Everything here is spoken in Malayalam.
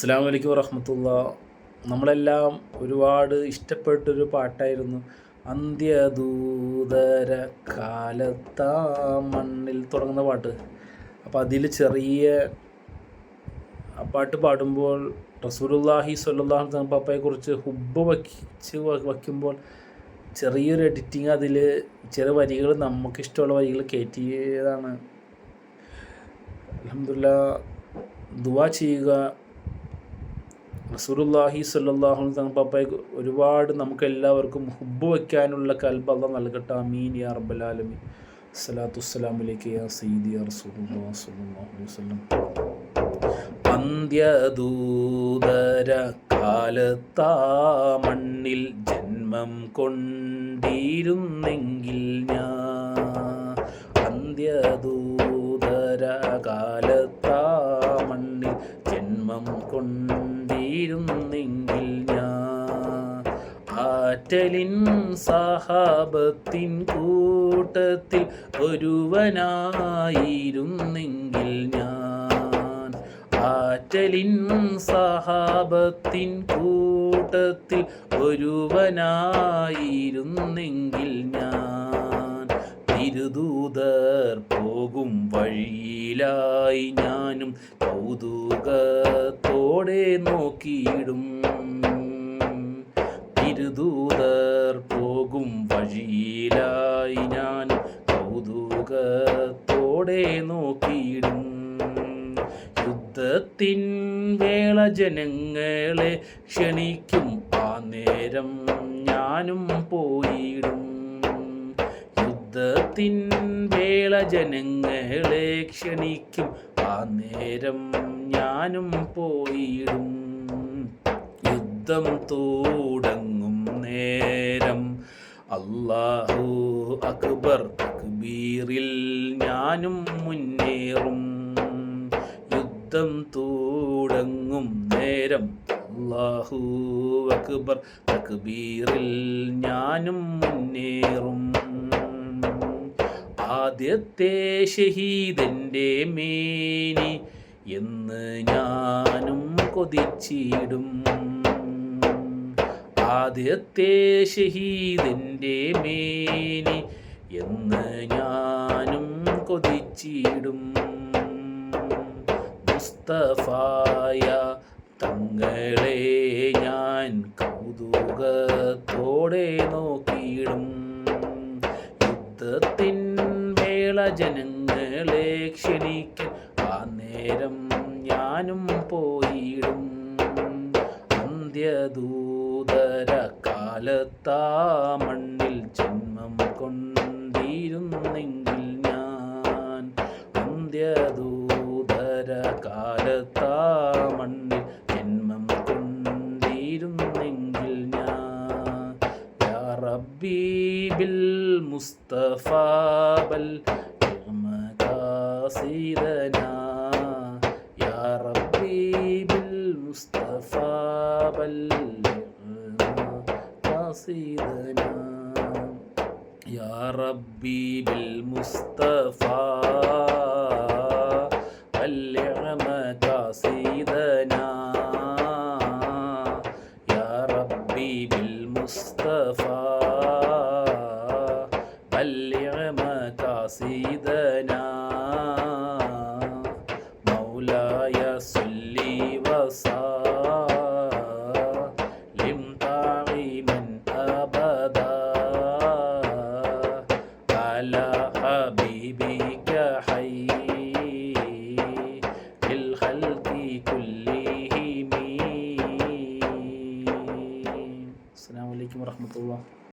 അസ്സാം വലൈക്കും വറഹമത്തുള്ള. നമ്മളെല്ലാം ഒരുപാട് ഇഷ്ടപ്പെട്ടൊരു പാട്ടായിരുന്നു. അന്ത്യദൂതര കാലത്താ മണ്ണിൽ തുടങ്ങുന്ന പാട്ട്. അപ്പോൾ അതിൽ ചെറിയ ആ പാട്ട് പാടുമ്പോൾ റസൂലുല്ലാഹി സ്വല്ലാഹു പപ്പയെക്കുറിച്ച് ഹുബ്ബ് വയ്ച്ച് വയ്ക്കുമ്പോൾ ചെറിയൊരു എഡിറ്റിങ് അതിൽ ചില വരികൾ നമുക്കിഷ്ടമുള്ള വരികൾ കയറ്റിയതാണ് അലഹമില്ല ദുവാ ചെയ്യുക റസൂലുല്ലാഹി സല്ലാഹു തങ്ങൾ പപ്പയെ ഒരുപാട് നമുക്ക് എല്ലാവർക്കും ഹുബ് വയ്ക്കാനുള്ള കൽബ് അല്ല നൽകട്ടെ. അമീൻ യാ റബ്ബലാലമി വസ്സലാമിലേക്ക് യാ സീദി യാ റസൂലുല്ലാഹി അലൈഹി അന്ത്യദൂതര കാലത്താ മണ്ണിൽ ജന്മം കൊണ്ടിരുന്നെങ്കിൽ ഞാൻ അന്ത്യദൂതര കാലത്താ മണ്ണിൽ ജന്മം കൊണ്ടിരുന്നെങ്കിൽ ഞാൻ. ആറ്റലിൻ സഹാബത്തിൻ കൂട്ടത്തിൽ ഒരുവനായിരുന്നെങ്കിൽ ഞാൻ. ആറ്റലിൻ സഹാബത്തിൻ കൂട്ടത്തിൽ ഒരുവനായിരുന്നെങ്കിൽ ഞാൻ. തിരുദൂതർ പോകും വഴിയിലായി ഞാനും കൗതുകത്തോടെ നോക്കിയിടും. തിരുദൂതർ പോകും വഴിയിലായി ഞാനും കൗതുകത്തോടെ നോക്കിയിടും. യുദ്ധത്തിൻ വേള ജനങ്ങളെ ക്ഷണിക്കും ആ നേരം ഞാനും പോയിടും. യുദ്ധത്തിൻ വേള ജനങ്ങളെ ക്ഷണിക്കും. ആ നേരം ഞാനും പോയിടും. യുദ്ധം തോടങ്ങും നേരം. അള്ളാഹു അക്ബർ തക്ബീറിൽ ഞാനും മുന്നേറും. യുദ്ധം തോടങ്ങും നേരം. അള്ളാഹു അക്ബർ തക്ബീറിൽ ഞാനും മുന്നേറും. ആദ്യത്തെ ഷഹീദന്റെ മേനി എന്ന് ഞാനും കൊതിച്ചിടും. ആദ്യത്തെ ഷഹീദന്റെ മേനി എന്ന് ഞാനും കൊതിച്ചിടും. മുസ്തഫായ തങ്ങളെ ഞാൻ കൗതുകത്തോടെ നോക്കിയിടും. ജനങ്ങളെ ക്ഷണിക്കാൻ ആ നേരം ഞാനും പോയിടും. അന്ത്യദൂതര കാലത്താ മണ്ണിൽ ജന്മം കൊണ്ടിരുന്നെങ്കിൽ ഞാൻ അന്ത്യദൂതര കാലത്താ മണ്ണിൽ ജന്മം കൊണ്ടിരുന്നെങ്കിൽ ഞാൻ. യാ റബ്ബി قصيدنا يا ربي بالمصطفى بلغنا قصيدنا يا ربي بالمصطفى بلغ مقاصدنا يا ربي بالمصطفى بلغ مقاصدنا الخلق كلهم. السلام عليكم ورحمة الله.